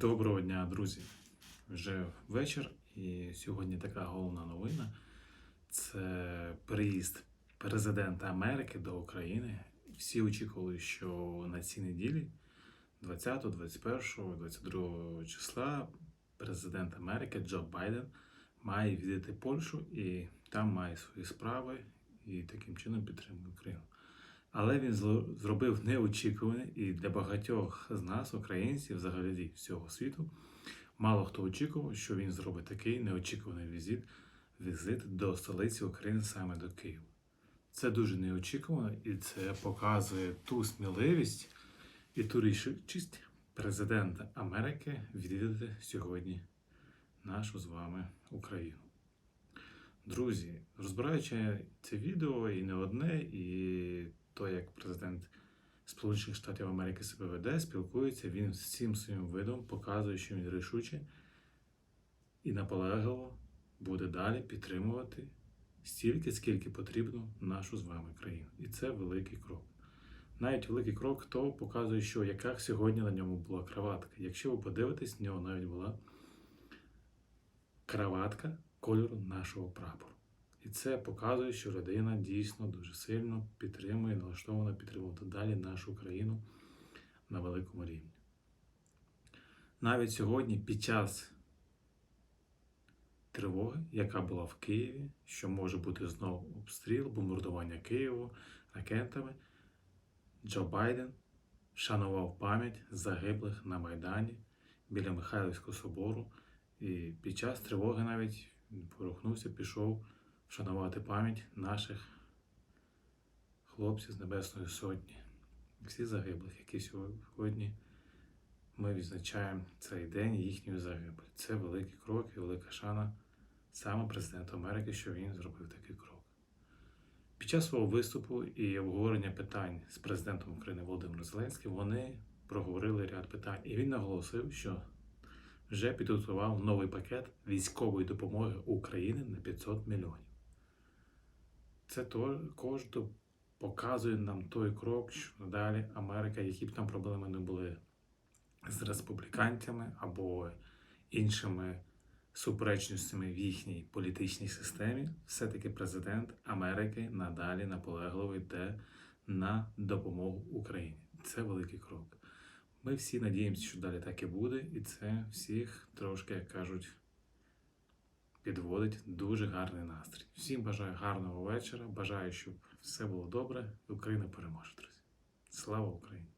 Доброго дня, друзі! Вже вечір, і сьогодні така головна новина. Це приїзд президента Америки до України. Всі очікували, що на цій неділі, 20, 21, 22 числа, президент Америки Джо Байден має відвідати Польщу і там має свої справи і таким чином підтримує Україну. Але він зробив неочікуване і для багатьох з нас, українців, взагалі всього світу, мало хто очікував, що він зробить такий неочікуваний візит, візит до столиці України саме до Києва. Це дуже неочікувано, і це показує ту сміливість і ту рішучість президента Америки відвідати сьогодні нашу з вами Україну. Друзі, розбираючи це відео і не одне, і то, як президент Сполучених Штатів Америки себе веде, спілкується, він всім своїм видом показує, що він рішуче і наполегливо буде далі підтримувати стільки, скільки потрібно нашу з вами країну. І це великий крок. Навіть великий крок то показує, що яка сьогодні на ньому була краватка. Якщо ви подивитесь, в нього навіть була краватка кольору нашого прапору. І це показує, що людина дійсно дуже сильно підтримує, налаштована підтримувати далі нашу країну на великому рівні. Навіть сьогодні, під час тривоги, яка була в Києві, що може бути знову обстріл, бомбардування Києву ракетами, Джо Байден вшанував пам'ять загиблих на Майдані біля Михайлівського собору. І під час тривоги навіть порухнувся, пішов вшанувати пам'ять наших хлопців з Небесної Сотні, всі загиблих, які сьогодні ми відзначаємо цей день їхньої загибелі. Це великий крок і велика шана саме президенту Америки, що він зробив такий крок. Під час свого виступу і обговорення питань з президентом України Володимиром Зеленським вони проговорили ряд питань, і він наголосив, що вже підготував новий пакет військової допомоги України на 500 мільйонів. Це також показує нам той крок, що надалі Америка, які б там проблеми не були з республіканцями або іншими суперечностями в їхній політичній системі, все-таки президент Америки надалі наполегливо йде на допомогу Україні. Це великий крок. Ми всі надіємося, що далі так і буде, і це всіх трошки, як кажуть, підводить дуже гарний настрій. Всім бажаю гарного вечора. Бажаю, щоб все було добре. Україна переможе, друзі. Слава Україні!